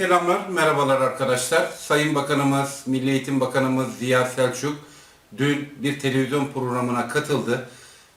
selamlar, merhabalar arkadaşlar. Sayın Bakanımız, Milli Eğitim Bakanımız Ziya Selçuk dün bir televizyon programına katıldı.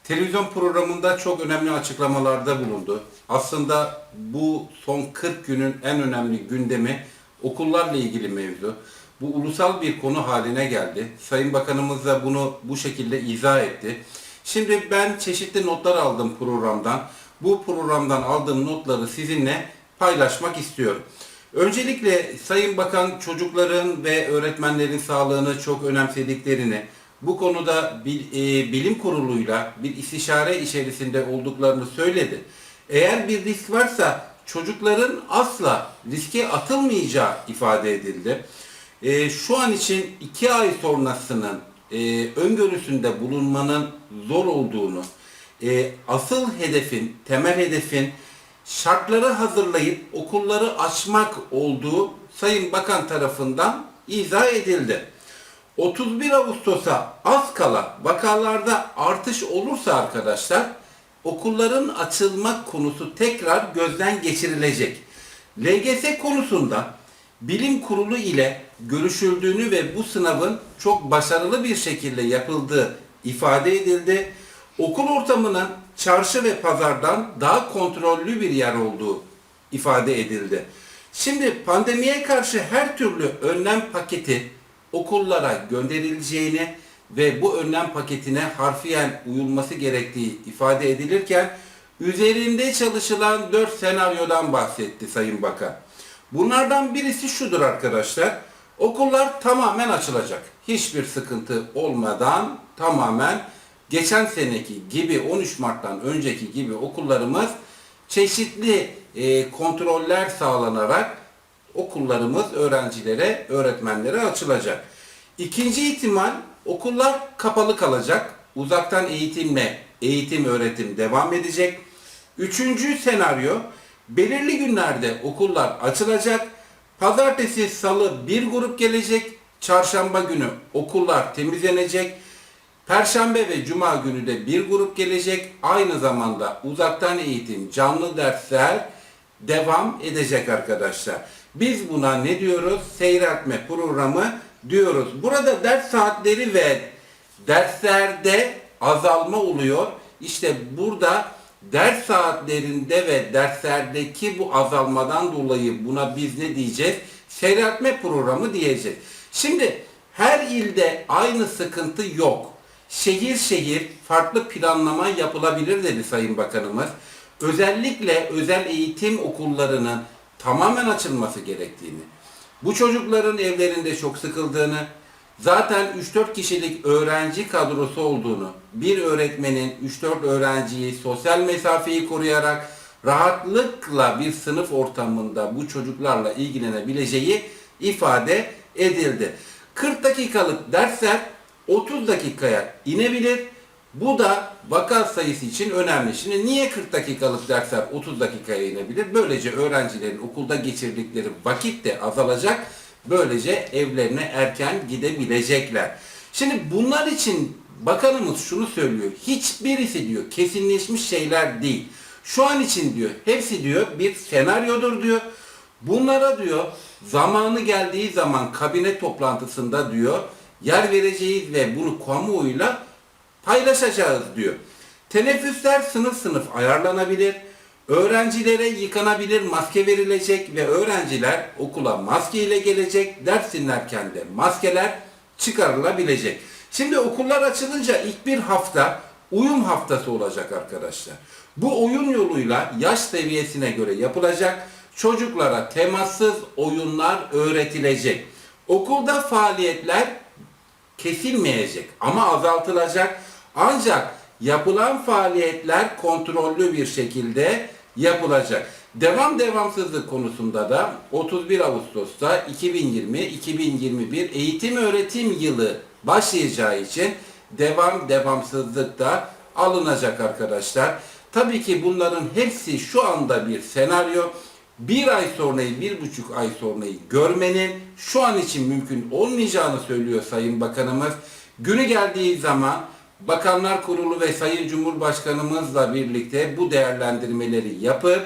Televizyon programında çok önemli açıklamalarda bulundu. Aslında bu son 40 günün en önemli gündemi okullarla ilgili mevzu. Bu ulusal bir konu haline geldi. Sayın Bakanımız da bunu bu şekilde izah etti. Şimdi ben çeşitli notlar aldım programdan. Bu programdan aldığım notları sizinle paylaşmak istiyorum. Öncelikle Sayın Bakan çocukların ve öğretmenlerin sağlığını çok önemsediklerini, bu konuda bil- e, bilim kuruluyla bir istişare içerisinde olduklarını söyledi. Eğer bir risk varsa çocukların asla riske atılmayacağı ifade edildi. E, şu an için iki ay sonrasının e, öngörüsünde bulunmanın zor olduğunu, e, asıl hedefin, temel hedefin şartları hazırlayıp okulları açmak olduğu Sayın Bakan tarafından izah edildi. 31 Ağustos'a az kala vakalarda artış olursa arkadaşlar okulların açılma konusu tekrar gözden geçirilecek. LGS konusunda bilim kurulu ile görüşüldüğünü ve bu sınavın çok başarılı bir şekilde yapıldığı ifade edildi. Okul ortamının çarşı ve pazardan daha kontrollü bir yer olduğu ifade edildi. Şimdi pandemiye karşı her türlü önlem paketi okullara gönderileceğini ve bu önlem paketine harfiyen uyulması gerektiği ifade edilirken üzerinde çalışılan 4 senaryodan bahsetti Sayın Bakan. Bunlardan birisi şudur arkadaşlar. Okullar tamamen açılacak. Hiçbir sıkıntı olmadan tamamen geçen seneki gibi 13 Mart'tan önceki gibi okullarımız çeşitli e, kontroller sağlanarak okullarımız öğrencilere, öğretmenlere açılacak. İkinci ihtimal okullar kapalı kalacak. Uzaktan eğitimle eğitim öğretim devam edecek. Üçüncü senaryo belirli günlerde okullar açılacak. Pazartesi, salı bir grup gelecek. Çarşamba günü okullar temizlenecek. Perşembe ve Cuma günü de bir grup gelecek. Aynı zamanda uzaktan eğitim, canlı dersler devam edecek arkadaşlar. Biz buna ne diyoruz? Seyretme programı diyoruz. Burada ders saatleri ve derslerde azalma oluyor. İşte burada ders saatlerinde ve derslerdeki bu azalmadan dolayı buna biz ne diyeceğiz? Seyretme programı diyeceğiz. Şimdi her ilde aynı sıkıntı yok. Şehir şehir farklı planlama yapılabilir dedi Sayın Bakanımız. Özellikle özel eğitim okullarının tamamen açılması gerektiğini, bu çocukların evlerinde çok sıkıldığını, zaten 3-4 kişilik öğrenci kadrosu olduğunu, bir öğretmenin 3-4 öğrenciyi sosyal mesafeyi koruyarak rahatlıkla bir sınıf ortamında bu çocuklarla ilgilenebileceği ifade edildi. 40 dakikalık dersler 30 dakikaya inebilir. Bu da vaka sayısı için önemli. Şimdi niye 40 dakikalık dersler 30 dakikaya inebilir? Böylece öğrencilerin okulda geçirdikleri vakit de azalacak. Böylece evlerine erken gidebilecekler. Şimdi bunlar için bakanımız şunu söylüyor. Hiçbirisi diyor kesinleşmiş şeyler değil. Şu an için diyor hepsi diyor bir senaryodur diyor. Bunlara diyor zamanı geldiği zaman kabine toplantısında diyor yer vereceğiz ve bunu kamuoyuyla paylaşacağız diyor. Teneffüsler sınıf sınıf ayarlanabilir. Öğrencilere yıkanabilir maske verilecek ve öğrenciler okula maske ile gelecek. Ders dinlerken de maskeler çıkarılabilecek. Şimdi okullar açılınca ilk bir hafta uyum haftası olacak arkadaşlar. Bu oyun yoluyla yaş seviyesine göre yapılacak. Çocuklara temassız oyunlar öğretilecek. Okulda faaliyetler kesilmeyecek ama azaltılacak. Ancak yapılan faaliyetler kontrollü bir şekilde yapılacak. Devam devamsızlık konusunda da 31 Ağustos'ta 2020-2021 eğitim öğretim yılı başlayacağı için devam devamsızlık da alınacak arkadaşlar. Tabii ki bunların hepsi şu anda bir senaryo. Bir ay sonrayı, bir buçuk ay sonrayı görmenin şu an için mümkün olmayacağını söylüyor Sayın Bakanımız. Günü geldiği zaman Bakanlar Kurulu ve Sayın Cumhurbaşkanımızla birlikte bu değerlendirmeleri yapıp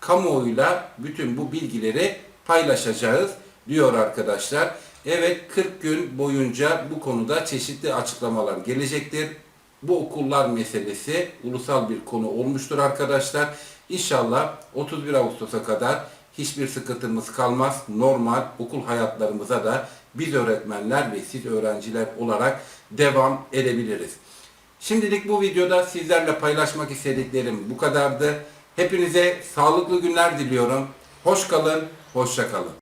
kamuoyuyla bütün bu bilgileri paylaşacağız diyor arkadaşlar. Evet 40 gün boyunca bu konuda çeşitli açıklamalar gelecektir. Bu okullar meselesi ulusal bir konu olmuştur arkadaşlar. İnşallah 31 Ağustos'a kadar hiçbir sıkıntımız kalmaz. Normal okul hayatlarımıza da biz öğretmenler ve siz öğrenciler olarak devam edebiliriz. Şimdilik bu videoda sizlerle paylaşmak istediklerim bu kadardı. Hepinize sağlıklı günler diliyorum. Hoş kalın, hoşça kalın.